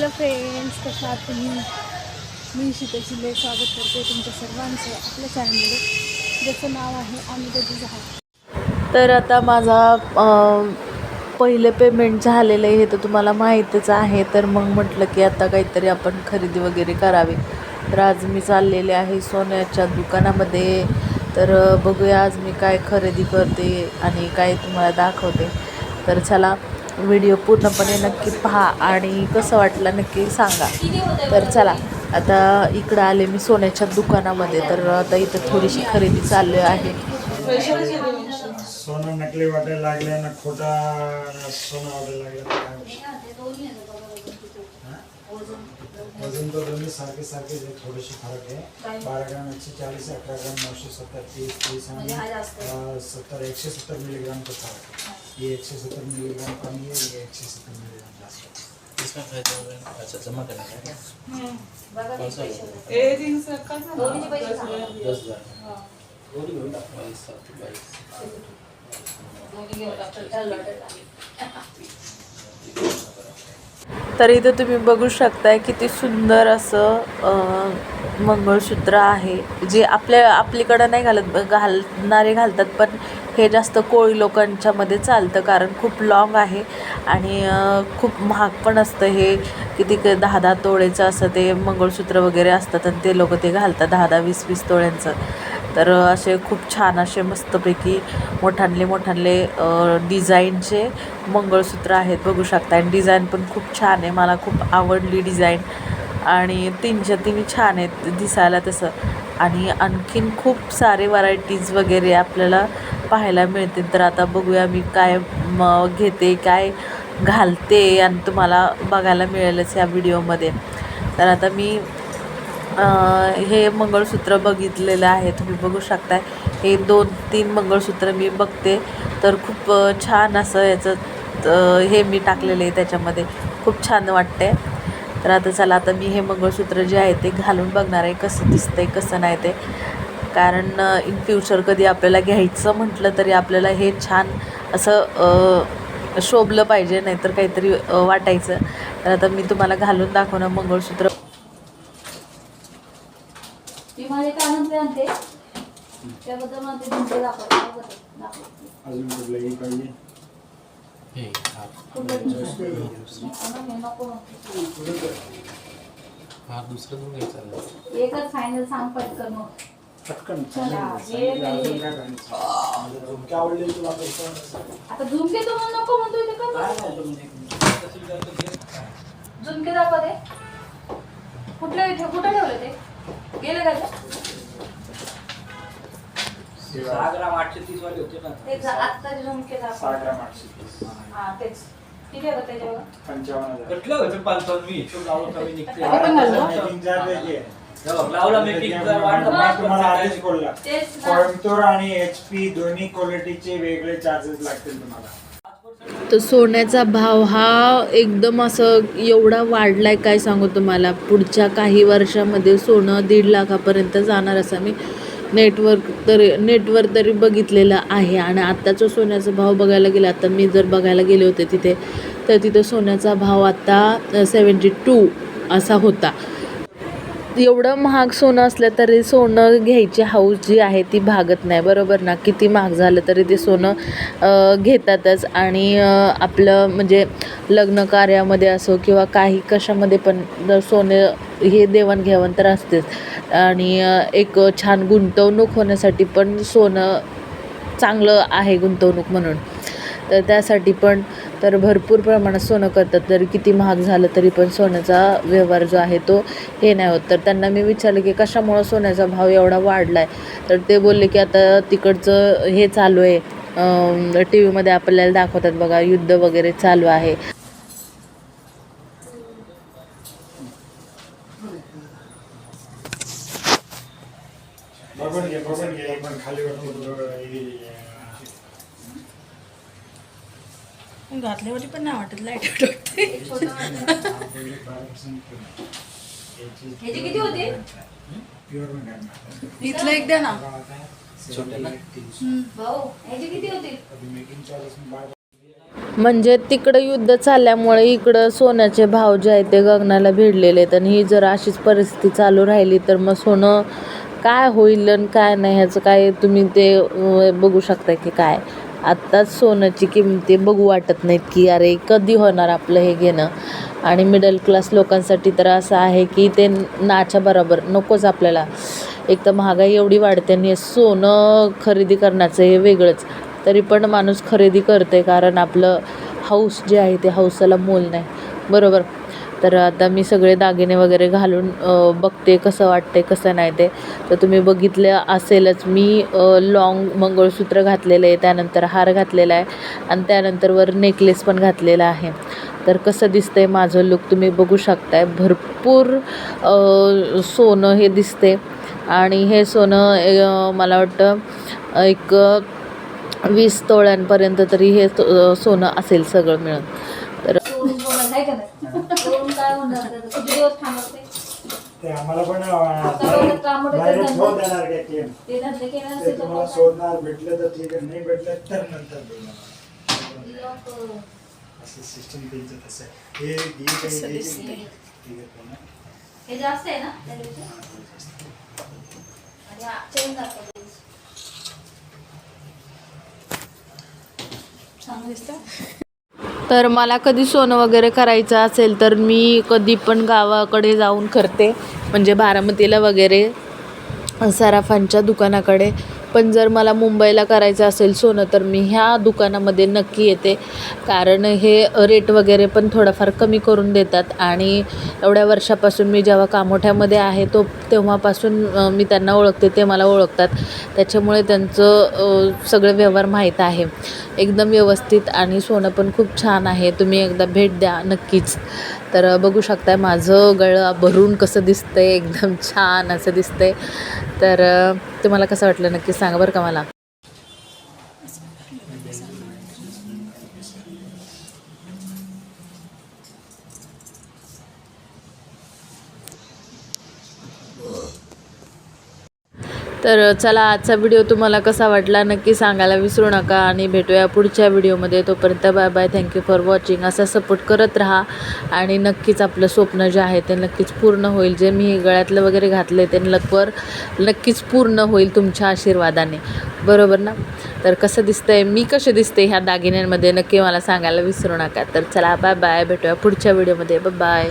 Hello friends कशा आहात तुम्ही? मी शीतल शिंदे. स्वागत करते तुमच्या सर्वांचं आपल्या चॅनलमध्ये ज्याचं नाव आहे आम्ही कधी जहा तर आता माझा पहिलं पेमेंट झालेलं आहे हे तर तुम्हाला माहीतच आहे. तर मग म्हटलं की आता काहीतरी आपण खरेदी वगैरे करावी. तर आज मी चाललेले आहे सोन्याच्या दुकानामध्ये. तर बघूया आज मी काय खरेदी करते आणि काय तुम्हाला दाखवते. तर चला व्हिडिओ पूर्णपणे नक्की पहा आणि कसं वाटलं नक्की सांगा. तर चला आता इकडं आले मी सोन्याच्या दुकानामध्ये तर आता इथं थोडीशी खरेदी चालली आहे. सोनं नकली वाटायला लागले ना खोटा सोनं वाटायला लागलं वजन तर दोन्ही सारखे सारखे थोडेसे फरक आहे. बारा ग्राम एकशे चाळीस अकरा ग्राम नऊशे सत्तर तीस तीस आणि सत्तर एकशे सत्तर मिलीग्रामचा फरक आहे. ही एकशे सत्तर मिलीग्राम कमी आहे ही एकशे सत्तर मिलीग्राम जास्त आहे. इसका फायदा होगा अच्छा जमा करना है क्या कौन सा दस हजार बाईस सात बाईस तर इथं तुम्ही बघू शकताय किती सुंदर असं मंगळसूत्र आहे. जे आपल्या आपलीकडं नाही घालत घालणारे घालतात पण हे जास्त कोळी लोकांच्या मध्ये चालतं कारण खूप लाँग आहे आणि खूप महाग पण असतं हे. किती क- दहा दहा तोळेचं असं ते मंगळसूत्र वगैरे असतात आणि ते लोक ते घालतात दहा दहा वीस वीस तोळ्यांचं. तर असे खूप छान असे मस्तपैकी मोठानले मोठानले डिझाईनचे मंगळसूत्र आहेत बघू शकता. आणि डिझाईन पण खूप छान आहे. मला खूप आवडली डिझाईन आणि तीनच्या तिन्ही छान आहेत दिसायला तसं. आणि आणखीन खूप सारे व्हरायटीज वगैरे आपल्याला पाहायला मिळतील. तर आता बघूया मी काय म घेते काय घालते आणि तुम्हाला बघायला मिळेलच या व्हिडिओमध्ये तर आता मी हे मंगळसूत्र बघितलेलं आहे तुम्ही बघू शकताय. हे दोन तीन मंगळसूत्र मी बघते. तर खूप छान असं याचं हे मी टाकलेलं आहे त्याच्यामध्ये. खूप छान वाटते तर आता चला आता मी हे मंगळसूत्र जे आहे ते घालून बघणार आहे कसं दिसतंय कसं नाही ते. कारण इन फ्युचर कधी आपल्याला घ्यायचं म्हटलं तरी आपल्याला हे छान असं शोभलं पाहिजे नाहीतर काहीतरी वाटायचं. तर आता मी तुम्हाला घालून दाखवणं मंगळसूत्र ती माझे कानातले आणते? त्याबद्दल मला ते झुमके दाखव अजून कुठलंही पाहिजे? हे हाथ नको दुसरं घ्यायचा. एकच फायनल सांग पटकन मग. पटकन. चला, सांगितलं. अजून काय करायचं? झुमके आवडले तुला पैसे आता झुमके तो म्हणून नको म्हणतोय ते का झुमके दाखव दे कुठले ठेव कुठे ठेवले ते? गेले का ते? सहा ग्राम आठशे तीस वाले होते ना. ते जा- आत्ताचे झुमके सहा दाखव ग्राम आठशे तीस. हा. तेच. किती होतं त्याच्यावर? पंचावन्न हजार. कटलं होतं पंचावन्न? मी तो लावलं कमी निघते पण आहे. हो, लावला वाढलं मी तुम्हाला percent. आधीच बोलला. तेच ना. कोयंबतूर आणि एच पी दोन्ही क्वालिटीचे वेगळे चार्जेस लागतील तुम्हाला. तर सोन्याचा भाव हा एकदम असं एवढा वाढला आहे काय सांगू तुम्हाला. पुढच्या काही वर्षामध्ये सोनं दीड लाखापर्यंत जाणार असं मी नेटवर्क तरी नेटवर तरी बघितलेलं आहे. आणि आत्ताचा सोन्याचा भाव बघायला गेला आता मी जर बघायला गेले होते तिथे तर तिथे सोन्याचा भाव आत्ता सेवन्टी टू असा होता. एवढं महाग सोनं असलं तरी सोनं घ्यायची हाऊस जी आहे ती भागत नाही बरोबर ना? किती महाग झालं तरी ते सोनं घेतातच. आणि आपलं म्हणजे लग्न कार्यामध्ये असो किंवा काही कशामध्ये पण जर सोनं हे देवाणघेवाण तर असतेच. आणि एक छान गुंतवणूक होण्यासाठी पण सोनं चांगलं आहे गुंतवणूक म्हणून. तर त्यासाठी पण तर भरपूर प्रमाणात सोनं करतात. तर किती महाग झालं तरी पण सोन्याचा व्यवहार जो आहे तो हे नाही होत. तर त्यांना मी विचारलं की कशामुळं सोन्याचा भाव एवढा वाढला आहे तर ते बोलले की आता तिकडचं हे चालू आहे. टी व्हीमध्ये आपल्याला दाखवतात बघा युद्ध वगैरे चालू आहे. घातल्यावरती पण नाही वाटत लाइट किती होती? प्युअर इथलं एक द्या ना. म्हणजे तिकडं युद्ध चालल्यामुळे इकडं सोन्याचे भाव जे आहेत ते गगनाला भिडलेले आहेत. आणि ही जर अशीच परिस्थिती चालू राहिली तर मग सोनं काय होईल आणि काय नाही ह्याचं काय तुम्ही ते बघू शकता की काय. आत्ताच सोन्याची किंमती बघू वाटत नाहीत की अरे कधी होणार आपलं हे घेणं? आणि मिडल क्लास लोकांसाठी तर असं आहे की ते नाच्या बरोबर नकोच आपल्याला. एक तर महागाई एवढी वाढते आणि हे सोनं खरेदी करण्याचं हे वेगळंच. तरी पण माणूस खरेदी करते कारण आपलं हाऊस जे आहे ते हाऊसाला मोल नाही. बरोबर? तर आता मी सगळे दागिने वगैरे घालून बघते कसं वाटते कसं नाही ते. तर तुम्ही बघितलं असेलच मी लॉंग मंगळसूत्र घातलेलं आहे त्यानंतर हार घातलेला आहे आणि त्यानंतर वर नेकलेस पण घातलेला आहे. तर कसं दिसतंय माझं लुक तुम्ही बघू शकताय. भरपूर सोनं हे दिसते आणि हे सोनं मला वाटतं एक वीस तोळ्यांपर्यंत तरी हे सोनं असेल सगळं मिळून. आहे का नाही सोडून काय होणार त्याचं? किती दिवस थांबवते ते आम्हाला पण बघत काम मोठं डायरेक्ट धंदे- ठेवून देणार काय claim. ते धंदे केले ते नसेल तर तुम्हाला मग काय? शोधणार भेटलं तर ठीक आहे नाही भेटलं तर नंतर देणार लोक, असं सिस्टम त्यांचं तसं आहे हे ही काही हे जास्त आहे ना त्यापेक्षा? आणि हा chain दाखवते. छान दिसतं तर मला कधी सोनं वगैरे करायचं असेल तर मी कधी पण गावाकडे जाऊन करते. म्हणजे बारामतीला वगैरे सराफांच्या दुकानाकडे. पण जर मला मुंबईला करायचं असेल सोनं तर मी ह्या दुकानामध्ये नक्की येते. कारण हे रेट वगैरे पण थोडाफार कमी करून देतात. आणि एवढ्या वर्षापासून मी जेव्हा कामोठ्यामध्ये आहे तो तेव्हापासून मी त्यांना ओळखते ते मला ओळखतात. त्याच्यामुळे त्यांचं सगळे सगळं व्यवहार माहीत आहे. एकदम व्यवस्थित आणि सोनं पण खूप छान आहे. तुम्ही एकदा भेट द्या नक्कीच. तर बघू शकताय माझं गळं भरून कसं दिसतंय एकदम छान असं दिसतंय. तर तुम्हाला कसं वाटलं नक्की सांगा बरं का मला? तर चला आजचा व्हिडिओ तुम्हाला कसा वाटला नक्की सांगायला विसरू नका आणि भेटूया पुढच्या व्हिडिओमध्ये तोपर्यंत bye bye thank you for watching असा सपोर्ट करत राहा आणि नक्कीच आपलं स्वप्न जे आहे ते नक्कीच पूर्ण होईल. जे मी गळ्यातलं वगैरे घातलं ते लकवर नक्कीच पूर्ण होईल तुमच्या आशीर्वादाने. बरोबर ना? तर कसं दिसतंय? मी कसे दिसते ह्या दागिन्यांमध्ये? नक्की मला सांगायला विसरू नका. तर चला बाय बाय भेटूया पुढच्या व्हिडिओमध्ये बाय